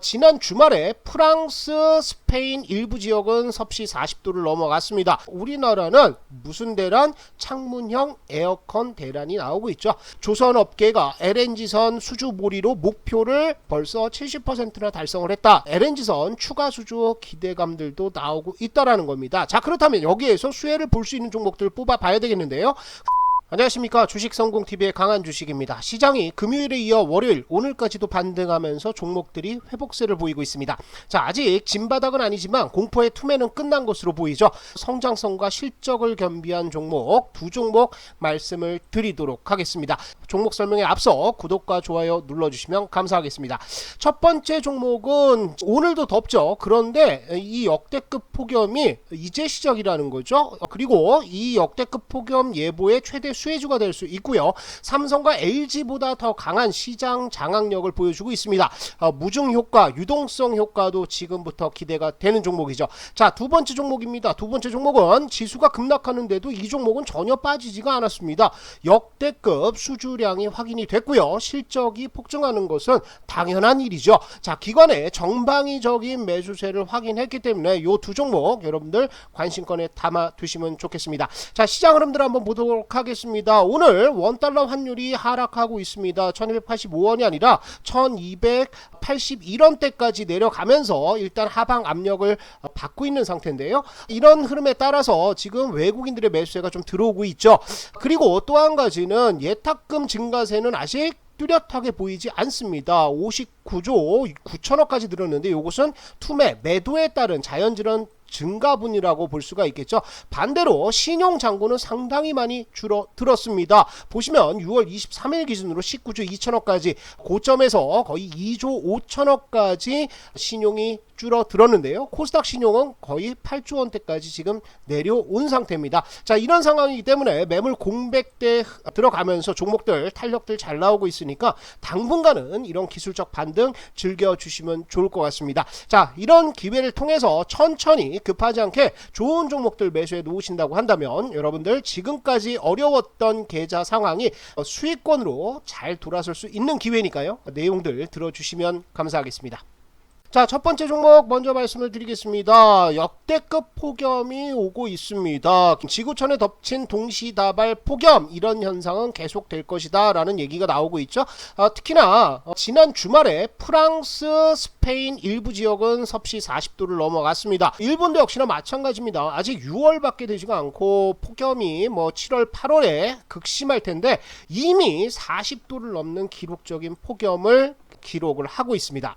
지난 주말에 프랑스, 스페인 일부 지역은 섭씨 40도를 넘어갔습니다. 우리나라는 무슨 대란? 창문형 에어컨 대란이 나오고 있죠. 조선업계가 LNG선 수주 몰이로 목표를 벌써 70%나 달성을 했다. LNG선 추가 수주 기대감들도 나오고 있다라는 겁니다. 자 그렇다면 여기에서 수혜를 볼 수 있는 종목들 뽑아봐야 되겠는데요. 안녕하십니까 주식성공TV의 강한 주식입니다. 시장이 금요일에 이어 월요일 오늘까지도 반등하면서 종목들이 회복세를 보이고 있습니다. 자 아직 진바닥은 아니지만 공포의 투매는 끝난 것으로 보이죠. 성장성과 실적을 겸비한 종목 두 종목 말씀을 드리도록 하겠습니다. 종목 설명에 앞서 구독과 좋아요 눌러주시면 감사하겠습니다. 첫 번째 종목은 오늘도 덥죠. 그런데 이 역대급 폭염이 이제 시작이라는 거죠. 그리고 이 역대급 폭염 예보의 최대 수혜주가 될 수 있고요. 삼성과 LG보다 더 강한 시장 장악력을 보여주고 있습니다. 어, 무중 효과, 유동성 효과도 지금부터 기대가 되는 종목이죠. 자, 두 번째 종목입니다. 두 번째 종목은 지수가 급락하는데도 이 종목은 전혀 빠지지가 않았습니다. 역대급 수주량이 확인이 됐고요. 실적이 폭증하는 것은 당연한 일이죠. 자, 기관의 정방위적인 매수세를 확인했기 때문에 이두 종목 여러분들 관심권에 담아 두시면 좋겠습니다. 자, 시장 흐름들 한번 보도록 하겠습니다. 오늘 원달러 환율이 하락하고 있습니다. 1285원이 아니라 1281원대까지 내려가면서 일단 하방 압력을 받고 있는 상태인데요. 이런 흐름에 따라서 지금 외국인들의 매수세가 좀 들어오고 있죠. 그리고 또 한 가지는 예탁금 증가세는 아직 뚜렷하게 보이지 않습니다. 59조 9천억까지 늘었는데 이것은 투매 매도에 따른 자연질환 증가분이라고 볼 수가 있겠죠. 반대로 신용 잔고는 상당히 많이 줄어들었습니다. 보시면 6월 23일 기준으로 19조 2천억까지 고점에서 거의 2조 5천억까지 신용이 줄어들었는데요. 코스닥 신용은 거의 8조 원대까지 지금 내려온 상태입니다. 자, 이런 상황이기 때문에 매물 공백대 들어가면서 종목들 탄력들 잘 나오고 있으니까 당분간은 이런 기술적 반등 즐겨 주시면 좋을 것 같습니다. 자, 이런 기회를 통해서 천천히 급하지 않게 좋은 종목들 매수해 놓으신다고 한다면 여러분들 지금까지 어려웠던 계좌 상황이 수익권으로 잘 돌아설 수 있는 기회니까요. 내용들 들어주시면 감사하겠습니다. 자, 첫 번째 종목 먼저 말씀을 드리겠습니다. 역대급 폭염이 오고 있습니다. 지구촌에 덮친 동시다발 폭염 이런 현상은 계속될 것이다 라는 얘기가 나오고 있죠. 아, 특히나 어, 지난 주말에 프랑스, 스페인 일부 지역은 섭씨 40도를 넘어갔습니다. 일본도 역시나 마찬가지입니다. 아직 6월밖에 되지가 않고 폭염이 뭐 7월, 8월에 극심할 텐데 이미 40도를 넘는 기록적인 폭염을 기록을 하고 있습니다.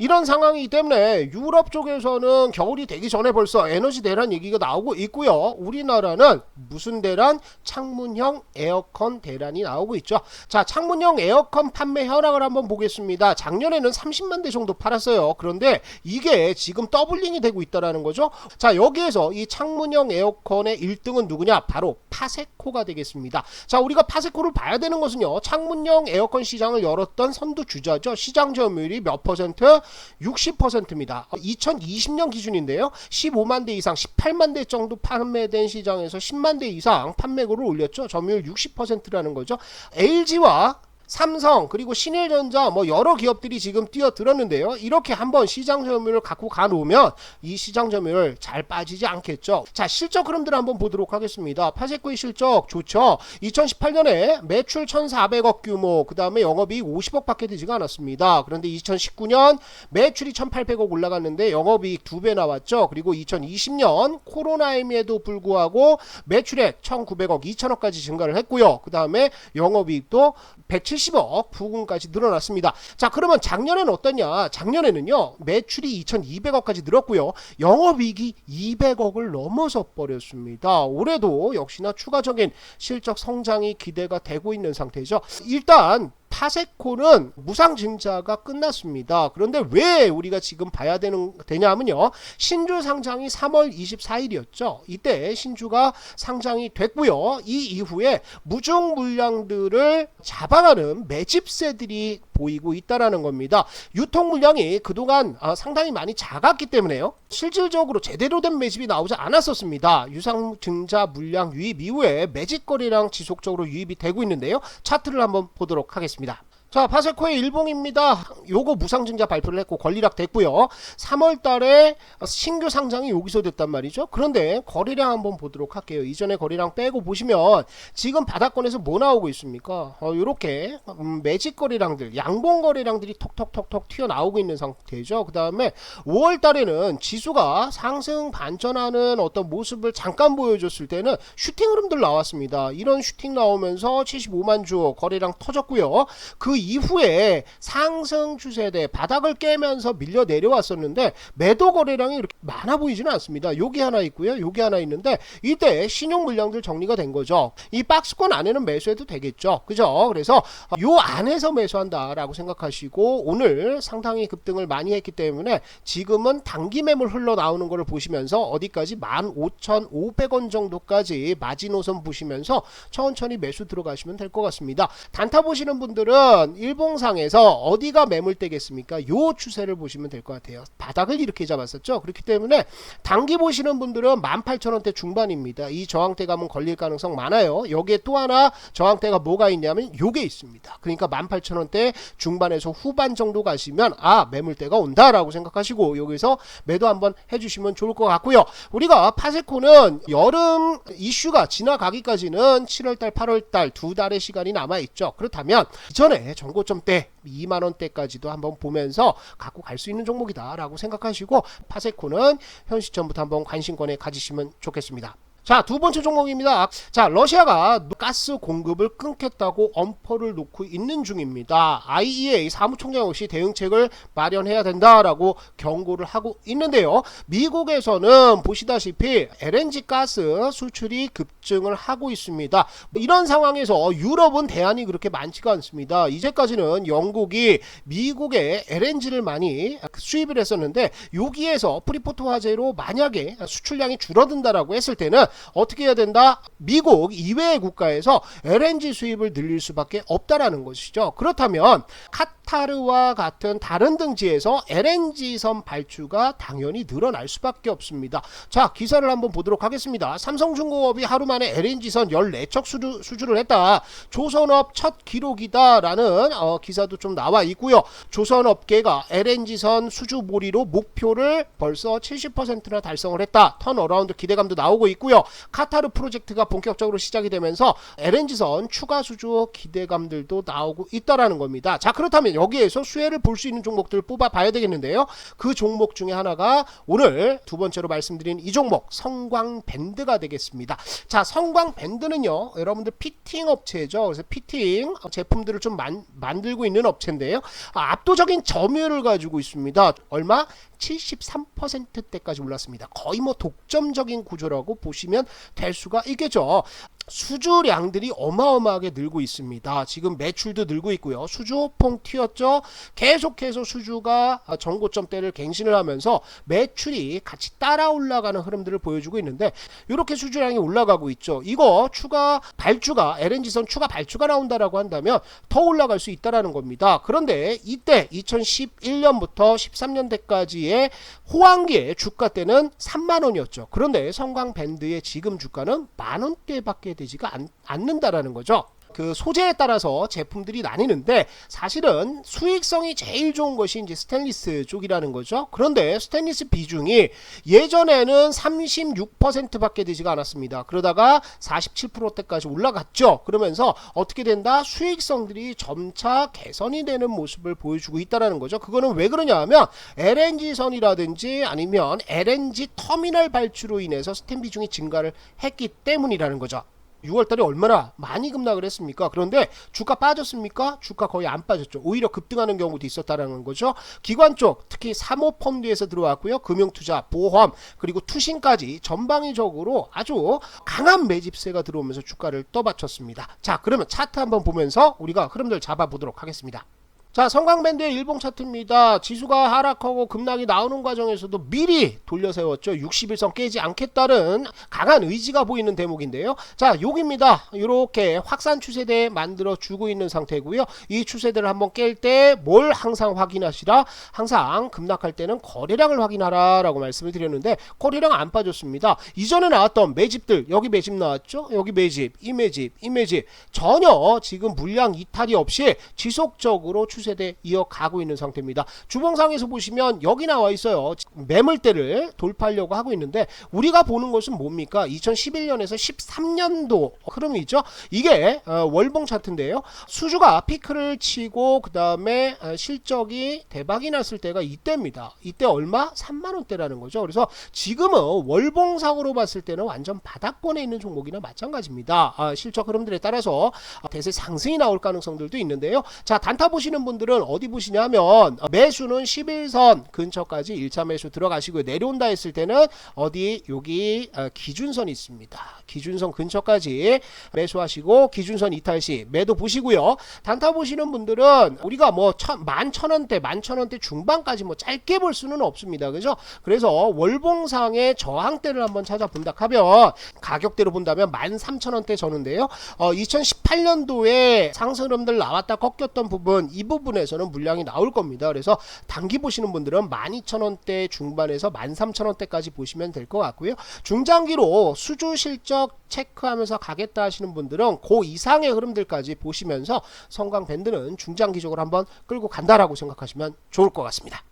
이런 상황이기 때문에 유럽 쪽에서는 겨울이 되기 전에 벌써 에너지 대란 얘기가 나오고 있고요. 우리나라는 무슨 대란? 창문형 에어컨 대란이 나오고 있죠. 자, 창문형 에어컨 판매 현황을 한번 보겠습니다. 작년에는 30만 대 정도 팔았어요. 그런데 이게 지금 더블링이 되고 있다라는 거죠. 자, 여기에서 이 창문형 에어컨의 1등은 누구냐? 바로 파세코가 되겠습니다. 자, 우리가 파세코를 봐야 되는 것은요. 창문형 에어컨 시장을 열었던 선두 주자죠. 시장 점유율이 몇 퍼센트? 60%입니다. 2020년 기준인데요. 15만 대 이상, 18만 대 정도 판매된 시장에서 10만 대 이상 판매고를 올렸죠. 점유율 60%라는 거죠. LG와 삼성 그리고 신일전자 뭐 여러 기업들이 지금 뛰어들었는데요. 이렇게 한번 시장 점유율을 갖고 가놓으면 이 시장 점유율 잘 빠지지 않겠죠. 자 실적 흐름들 한번 보도록 하겠습니다. 파세코의 실적 좋죠. 2018년에 매출 1,400억 규모 그 다음에 영업이익 50억밖에 되지가 않았습니다. 그런데 2019년 매출이 1,800억 올라갔는데 영업이익 2배 나왔죠. 그리고 2020년 코로나임에도 불구하고 매출액 1,900억 2천억까지 증가를 했고요. 그 다음에 영업이익도 170억 부근까지 늘어났습니다. 자, 그러면 작년에는 어떠냐? 작년에는요, 매출이 2,200억까지 늘었고요. 영업이익이 200억을 넘어서 버렸습니다. 올해도 역시나 추가적인 실적 성장이 기대가 되고 있는 상태죠. 일단 파세코는 무상증자가 끝났습니다. 그런데 왜 우리가 지금 봐야 되는 되냐면요. 신주 상장이 3월 24일이었죠. 이때 신주가 상장이 됐고요. 이 이후에 무중 물량들을 잡아가는 매집세들이 보이고 있다라는 겁니다. 유통 물량이 그동안 아, 상당히 많이 작았기 때문에요. 실질적으로 제대로 된 매집이 나오지 않았었습니다. 유상 증자 물량 유입 이후에 매집거리랑 지속적으로 유입이 되고 있는데요. 차트를 한번 보도록 하겠습니다. 자, 파세코의 일봉입니다. 요거 무상증자 발표를 했고 권리락 됐고요. 3월 달에 신규 상장이 여기서 됐단 말이죠. 그런데 거래량 한번 보도록 할게요. 이전에 거래량 빼고 보시면 지금 바닥권에서 뭐 나오고 있습니까? 어, 요렇게 음, 매직 거래량들, 양봉 거래량들이 톡톡톡톡 튀어나오고 있는 상태죠. 그다음에 5월 달에는 지수가 상승 반전하는 어떤 모습을 잠깐 보여줬을 때는 슈팅 흐름들 나왔습니다. 이런 슈팅 나오면서 75만 주 거래량 터졌고요. 그 이후에 상승 추세대 바닥을 깨면서 밀려 내려왔었는데 매도 거래량이 이렇게 많아 보이지는 않습니다. 여기 하나 있고요. 여기 하나 있는데 이때 신용 물량들 정리가 된 거죠. 이 박스권 안에는 매수해도 되겠죠. 그죠? 그래서 요 안에서 매수한다라고 생각하시고 오늘 상당히 급등을 많이 했기 때문에 지금은 단기 매물 흘러 나오는 것을 보시면서 어디까지 15,500원 정도까지 마지노선 보시면서 천천히 매수 들어가시면 될 것 같습니다. 단타 보시는 분들은 일봉상에서 어디가 매물대겠습니까? 요 추세를 보시면 될 것 같아요. 바닥을 이렇게 잡았었죠. 그렇기 때문에 단기 보시는 분들은 18,000원대 중반입니다. 이 저항대 가면 걸릴 가능성 많아요. 여기에 또 하나 저항대가 뭐가 있냐면 요게 있습니다. 그러니까 18,000원대 중반에서 후반 정도 가시면 아 매물대가 온다라고 생각하시고 여기서 매도 한번 해주시면 좋을 것 같고요. 우리가 파세코는 여름 이슈가 지나가기까지는 7월달, 8월달 두 달의 시간이 남아 있죠. 그렇다면 이전에 전고점 때 2만 원대까지도 한번 보면서 갖고 갈 수 있는 종목이다라고 생각하시고 파세코는 현 시점부터 한번 관심권에 가지시면 좋겠습니다. 자, 두 번째 종목입니다. 자, 러시아가 가스 공급을 끊겠다고 엄포를 놓고 있는 중입니다. IEA 사무총장 역시 대응책을 마련해야 된다라고 경고를 하고 있는데요. 미국에서는 보시다시피 LNG 가스 수출이 급증을 하고 있습니다. 이런 상황에서 유럽은 대안이 그렇게 많지가 않습니다. 이제까지는 영국이 미국에 LNG를 많이 수입을 했었는데 여기에서 프리포트 화재로 만약에 수출량이 줄어든다라고 했을 때는 어떻게 해야 된다? 미국 이외의 국가에서 LNG 수입을 늘릴 수밖에 없다라는 것이죠. 그렇다면 카 타르와 같은 다른 등지에서 LNG선 발주가 당연히 늘어날 수밖에 없습니다. 자, 기사를 한번 보도록 하겠습니다. 삼성중공업이 하루 만에 LNG선 14척 수주, 수주를 했다. 조선업 첫 기록이다라는 어, 기사도 좀 나와 있고요. 조선업계가 LNG선 수주 몰이로 목표를 벌써 70%나 달성을 했다. 턴어라운드 기대감도 나오고 있고요. 카타르 프로젝트가 본격적으로 시작이 되면서 LNG선 추가 수주 기대감들도 나오고 있다라는 겁니다. 자, 그렇다면 여기에서 수혜를 볼 수 있는 종목들 뽑아 봐야 되겠는데요. 그 종목 중에 하나가 오늘 두 번째로 말씀드린 이 종목 성광 밴드가 되겠습니다. 자, 성광 밴드는요. 여러분들 피팅 업체죠. 그래서 피팅 제품들을 좀 만, 만들고 있는 업체인데요. 아, 압도적인 점유율을 가지고 있습니다. 얼마? 73%대까지 올랐습니다. 거의 뭐 독점적인 구조라고 보시면 될 수가 있겠죠. 수주량들이 어마어마하게 늘고 있습니다. 지금 매출도 늘고 있고요. 수주폭 튀었죠. 계속해서 수주가 정고점대를 갱신을 하면서 매출이 같이 따라 올라가는 흐름들을 보여주고 있는데 이렇게 수주량이 올라가고 있죠. 이거 추가 발주가 LNG선 추가 발주가 나온다라고 한다면 더 올라갈 수 있다라는 겁니다. 그런데 이때 2011년부터 13년대까지의 호황기의 주가 때는 3만 원이었죠. 그런데 성광 밴드의 지금 주가는 만 원대밖에 되지가 않, 않는다라는 거죠. 그 소재에 따라서 제품들이 나뉘는데 사실은 수익성이 제일 좋은 것이 이제 스테인리스 쪽이라는 거죠. 그런데 스테인리스 비중이 예전에는 36%밖에 되지가 않았습니다. 그러다가 47%대까지 올라갔죠. 그러면서 어떻게 된다? 수익성들이 점차 개선이 되는 모습을 보여주고 있다라는 거죠. 그거는 왜 그러냐 하면 LNG 선이라든지 아니면 LNG 터미널 발주로 인해서 스텐 비중이 증가를 했기 때문이라는 거죠. 6월달에 얼마나 많이 급락을 했습니까? 그런데 주가 빠졌습니까? 주가 거의 안 빠졌죠. 오히려 급등하는 경우도 있었다라는 거죠. 기관 쪽 특히 사모펀드에서 들어왔고요. 금융투자, 보험 그리고 투신까지 전방위적으로 아주 강한 매집세가 들어오면서 주가를 떠받쳤습니다. 자, 그러면 차트 한번 보면서 우리가 흐름들 잡아보도록 하겠습니다. 자, 성광밴드의 일봉 차트입니다. 지수가 하락하고 급락이 나오는 과정에서도 미리 돌려 세웠죠. 60일선 깨지 않겠다는 강한 의지가 보이는 대목인데요. 자, 여기입니다. 이렇게 확산 추세대 만들어 주고 있는 상태고요. 이 추세대를 한번 깰 때 뭘 항상 확인하시라? 항상 급락할 때는 거래량을 확인하라라고 말씀을 드렸는데 거래량 안 빠졌습니다. 이전에 나왔던 매집들 여기 매집 나왔죠? 여기 매집, 이 매집, 이 매집 전혀 지금 물량 이탈이 없이 지속적으로 추세 대 이어가고 있는 상태입니다. 주봉상에서 보시면 여기 나와 있어요. 매물대를 돌파하려고 하고 있는데 우리가 보는 것은 뭡니까? 2011년에서 13년도 흐름이 있죠. 이게 어, 월봉 차트인데요. 수주가 피크를 치고 그 다음에 실적이 대박이 났을 때가 이때입니다. 이때 얼마? 3만 원대라는 거죠. 그래서 지금은 월봉상으로 봤을 때는 완전 바닥권에 있는 종목이나 마찬가지입니다. 아, 실적 흐름들에 따라서 대세 상승이 나올 가능성들도 있는데요. 자 단타 보시는 분 들은 어디 보시냐면 매수는 11선 근처까지 1차 매수 들어가시고요. 내려온다 했을 때는 어디 여기 어, 기준선이 있습니다. 기준선 근처까지 매수하시고 기준선 이탈 시 매도 보시고요. 단타 보시는 분들은 우리가 뭐 천, 만 천원대, 만 천원대 중반까지 뭐 짧게 볼 수는 없습니다. 그죠? 그래서 월봉상의 저항대를 한번 찾아본다 하면 가격대로 본다면 만 삼천 원대 저는데요. 어, 2018년도에 상승름들 나왔다 꺾였던 부분 이 부분 에서는 물량이 나올 겁니다. 그래서 단기 보시는 분들은 12,000원대 중반에서 13,000원대까지 보시면 될 것 같고요. 중장기로 수주 실적 체크하면서 가겠다 하시는 분들은 그 이상의 흐름들까지 보시면서 성광 밴드는 중장기적으로 한번 끌고 간다라고 생각하시면 좋을 것 같습니다.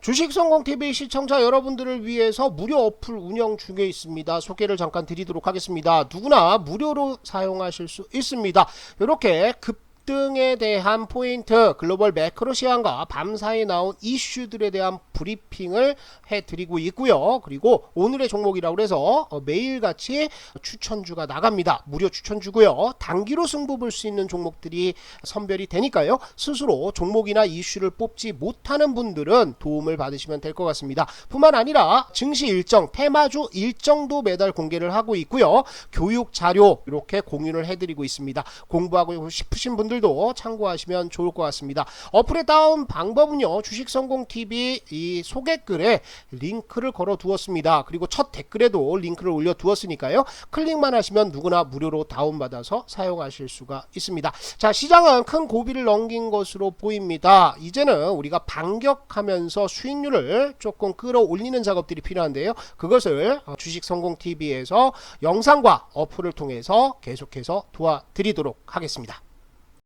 주식성공TV 시청자 여러분들을 위해서 무료 어플 운영 중에 있습니다. 소개를 잠깐 드리도록 하겠습니다. 누구나 무료로 사용하실 수 있습니다. 이렇게 급 등에 대한 포인트 글로벌 매크로 시황과 밤사이 나온 이슈들에 대한 브리핑을 해드리고 있고요. 그리고 오늘의 종목이라고 해서 어, 매일같이 추천주가 나갑니다. 무료 추천주고요. 단기로 승부 볼 수 있는 종목들이 선별이 되니까요. 스스로 종목이나 이슈를 뽑지 못하는 분들은 도움을 받으시면 될 것 같습니다. 뿐만 아니라 증시 일정, 테마주 일정도 매달 공개를 하고 있고요. 교육 자료 이렇게 공유를 해드리고 있습니다. 공부하고 싶으신 분들 도 참고하시면 좋을 것 같습니다. 어플에 다운 방법은요. 주식성공TV 이 소개글에 링크를 걸어 두었습니다. 그리고 첫 댓글에도 링크를 올려 두었으니까요. 클릭만 하시면 누구나 무료로 다운받아서 사용하실 수가 있습니다. 자, 시장은 큰 고비를 넘긴 것으로 보입니다. 이제는 우리가 반격하면서 수익률을 조금 끌어올리는 작업들이 필요한데요. 그것을 주식성공TV에서 영상과 어플을 통해서 계속해서 도와드리도록 하겠습니다.